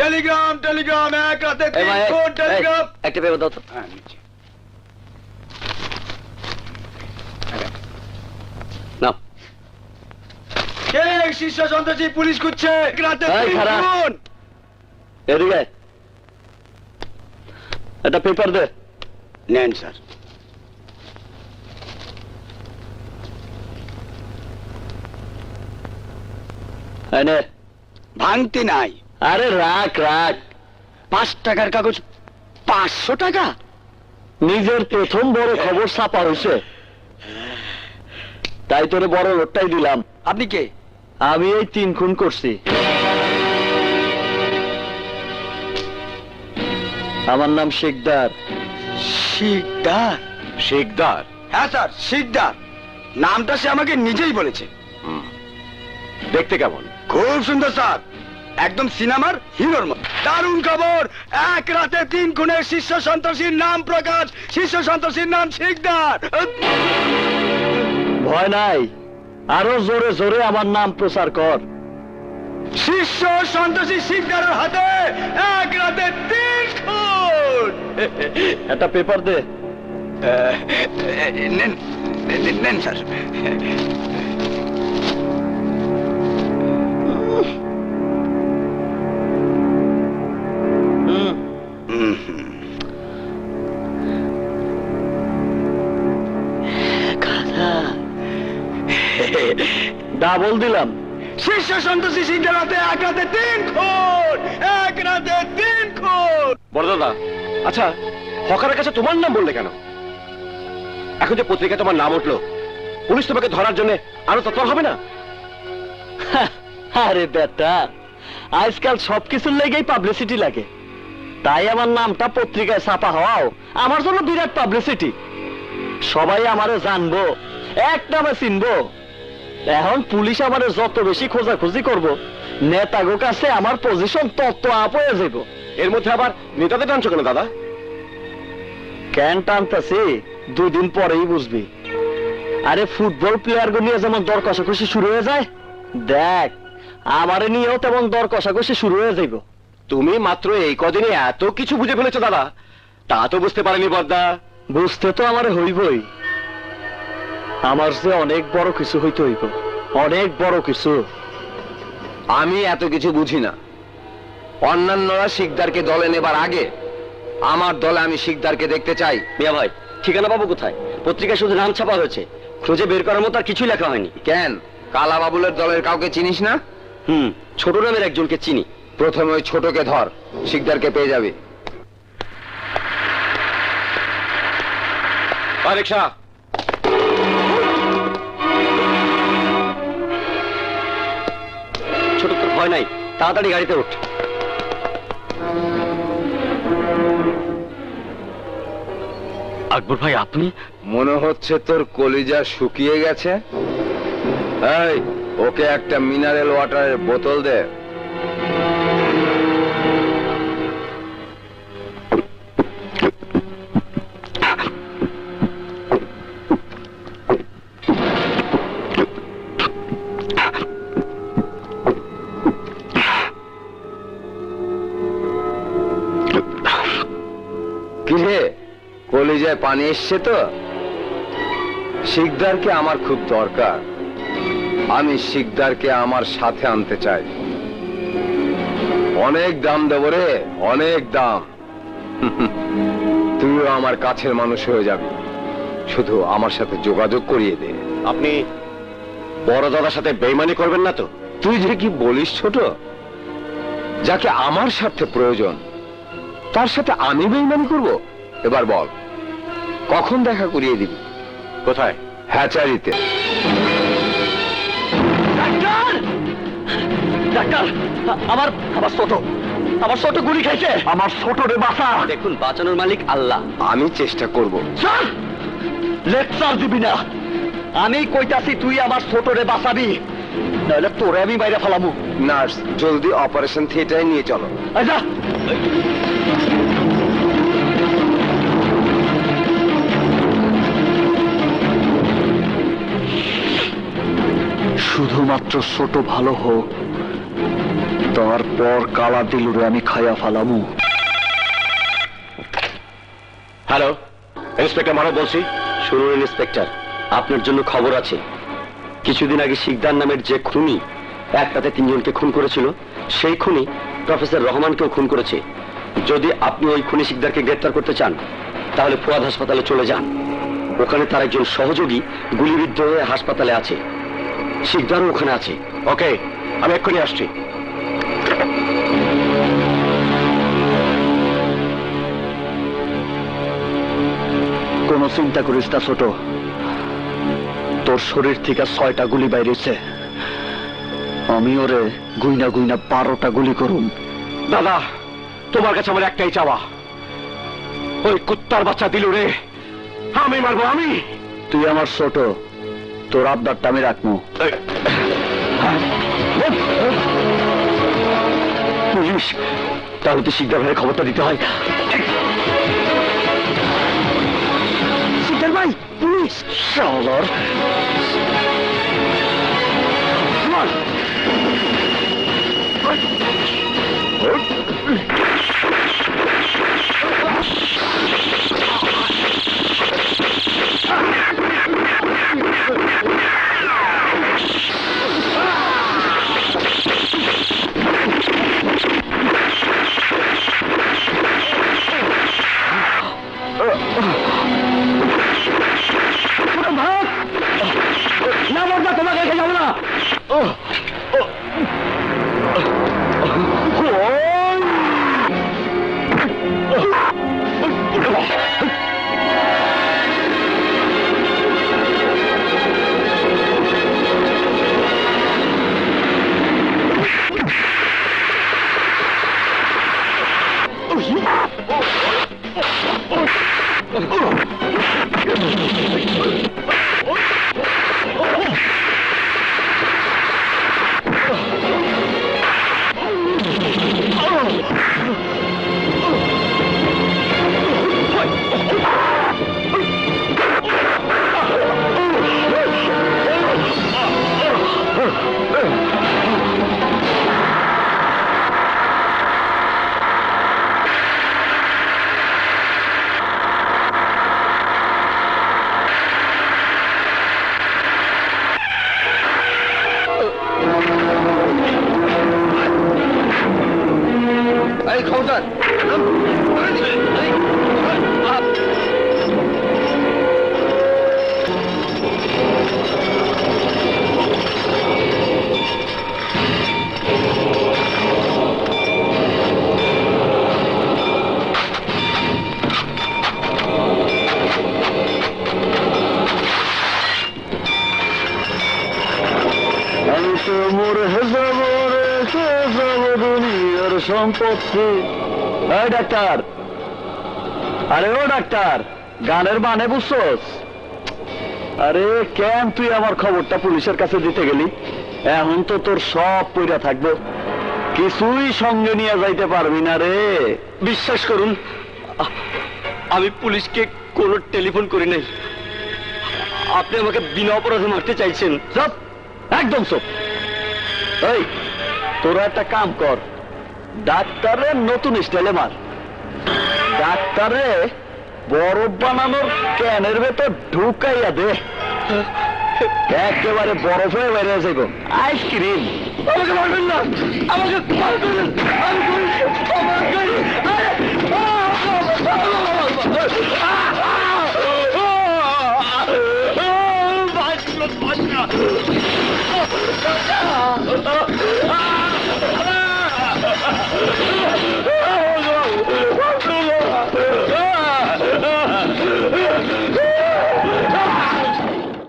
Telegram Telegram এক রাতে Telegram. একটা পেপার দাও তো। হ্যাঁ নিচ্ছি। নাও। কে শীর্ষ সন্ত্রাসী? পুলিশ খুঁজছে। রাতে এই, তিন খারাপ। খুন এদিকে একটা পেপার দে। নেন স্যার। এই নাই। আরে রাখ রাখ। পাঁচ টাকার কাগজ পাঁচশো টাকা? নিজের প্রথম বড় খবর ছাপা হয়েছে। তাই তোরে বড় লোটটাই দিলাম। আপনি কে? আমি এই তিন খুন করছি। আমার নাম শেখদার শিকদার? শেখদার হ্যাঁ স্যার শিকদার। নামটা সে আমাকে নিজেই বলেছে। দেখতে কেমন? খুব সুন্দর স্যার। একদম সিনেমার হিরোর মতো। দারুণ খবর! এক রাতে তিন খুনের শীর্ষ সন্ত্রাসীর নাম প্রকাশ। শীর্ষ সন্ত্রাসীর নাম শিকদার। ভয় নাই। আরও জোরে জোরে আমার নাম প্রচার কর। শীর্ষ সন্ত্রাসী শিকদারের হাতে এক রাতে তিন খুন। একটা পেপার দে। নেন, নেন স্যার। দিলাম। সন্ত্রাসী শিকদার হাতে এক রাতে তিন খুন এক রাতে তিন খুন বড়দাদা আচ্ছা হকারের কাছে তোমার নাম বললে কেন? এখন যে পত্রিকায় তোমার নাম উঠল, পুলিশ তোমাকে ধরার জন্য আরও তৎপর হবে না? আরে বেটা, আজকাল সবকিছুর লেগেই পাবলিসিটি লাগে। তাই আমার নামটা পত্রিকায় ছাপা হওয়াও আমার জন্য বিরাট পাবলিসিটি সবাই আমারে জানব এক নামে চিনবো। এখন পুলিশ আমারে যত বেশি খোঁজাখুঁজি করব নেতাগো কাছে আমার পজিশন তত আপ হয়ে যাব এর মধ্যে আবার নেতাদের টানছো কেন দাদা? কেন টানতাছি? দুই দিন পরেই বুঝবি। আরে ফুটবল প্লেয়ার নিয়ে যেমন দর কষাকষি শুরু হয়ে যায় দেখ আমারে নিয়েও তেমন দর কষাকষি শুরু হয়ে যাইব। তুমি মাত্র এই কদিনে এত কিছু বুঝে ফেলেছো দাদা। তা তো বুঝতে পারেনি বর্দা। বুঝতে তো আমার হইবই। আমার যে অনেক বড় কিছু হইতে হইব। অনেক বড় কিছু। আমি এত কিছু বুঝি না। অন্যান্যরা শিকদারকে দলে নেবার আগে আমার দলে আমি শিকদারকে দেখতে চাই। মিয়া ভাই, ঠিকানা পাবো কোথায়? পত্রিকায় শুধু নাম ছাপা হয়েছে। খুঁজে বের করার মতো আর কিছুই লেখা হয়নি। কেন? কালা বাবুলের দলের কাউকে চিনিস না? হুম, ছোট নামের একজনকে চিনি। প্রথমে ওই ছোটকে ধর, শিকদারকে পেয়ে যাবে। আর রিক্সা ভয় নাই। তাড়াতাড়ি গাড়িতে উঠ। আকবর ভাই, আপনি? মনে হচ্ছে তোর কলিজা শুকিয়ে গেছে। ওকে একটা মিনারেল ওয়াটারের বোতল দে। কিরে কলিজায় পানি এসছে তো? শিকদারকে আমার খুব দরকার। আমি শিকদারকে আমার সাথে আনতে চাই। অনেক দাম দেবো রে অনেক দাম। তুইও আমার কাছের মানুষ হয়ে যাবি। শুধু আমার সাথে যোগাযোগ করিয়ে দে। আপনি বড় দাদার সাথে বেইমানি করবেন না তো? তুই যে কি বলিস ছোট? যাকে আমার স্বার্থে প্রয়োজন তার সাথে আমি বেইমানি করব? এবার বল কখন দেখা করিয়ে দিবি? কোথায়? হ্যাচারিতে। ডাক্তার! ডাক্তার আমার আমার ছোট আমার ছোট গুলি খাইছে। আমার ছোট রে বাঁচা। দেখুন বাঁচানোর মালিক আল্লাহ। আমি চেষ্টা করব। চল লেকচার দিবি না। আমি কইতাছি তুই আমার ছোট রে বাঁচাবি। নাহলে তোরে আমি বাইরে ফেলামু। নার্স জলদি অপারেশন থিয়েটারে নিয়ে চলো। আচ্ছা শুধুমাত্র ছোট ভালো হোক, তারপর কালা দিলুরে আমি খাইয়া ফালামু। হ্যালো, ইন্সপেক্টর মানব বলছি। শুনুন ইন্সপেক্টর, আপনার জন্য খবর আছে। কিছুদিন আগে শিকদার নামের যে খুনি একটাতে তিনজনকে খুন করেছিল, সেই খুনি প্রফেসর রহমানকেও খুন করেছে। যদি আপনি ওই খুনি শিকদারকে গ্রেপ্তার করতে চান, তাহলে ফুয়াদ হাসপাতালে চলে যান। ওখানে তার একজন সহযোগী গুলিবিদ্ধ হয়ে হাসপাতালে আছে। শিকদারও ওখানে আছে। ওকে, আমি এক্ষুনি আসছি। কোনো চিন্তা করিস না ছোট। তোর শরীর থেকে ছয়টা গুলি বাইরেছে। আমি ওরে গুইনা গুইনা বারোটা গুলি করুন দাদা, তোমার কাছে আমার একটাই চাওয়া। ওই কুত্তার বাচ্চা দিল রে আমি মারবো, আমি। তুই আমার ছোট। তোর আবদারটা আমি রাখব। পুলিশ তাহলে তো শিকদার ভাইয়ের খবরটা দিতে হয়। শিকদার ভাই পুলিশ। দুনিয়ার সম্পত্তি। এই ডাক্তার। আরে ও ডাক্তার গানের মানে বুঝছস? আরে কেন তুই আমার খবরটা পুলিশের কাছে দিতে গেলি? এখন তো তোর সব পইরা থাকব। কিছুই সঙ্গে নিয়ে যাইতে পারবি না রে। বিশ্বাস করুন আমি পুলিশকে কোনো টেলিফোন করি নাই। আপনি আমাকে বিনা অপরাধে মারতে চাইছেন। সব একদম সব এই তোরা একটা কাম কর ডাক্তারে নতুন স্টাইলে মার ডাক্তারে বরফ বানানোর ক্যানের ভেতর ঢুকাইয়া দে একেবারে বরফ হয়ে বেড়ে আছে গো আইসক্রিম আমাকে মারবেন না আমাকে মারবেন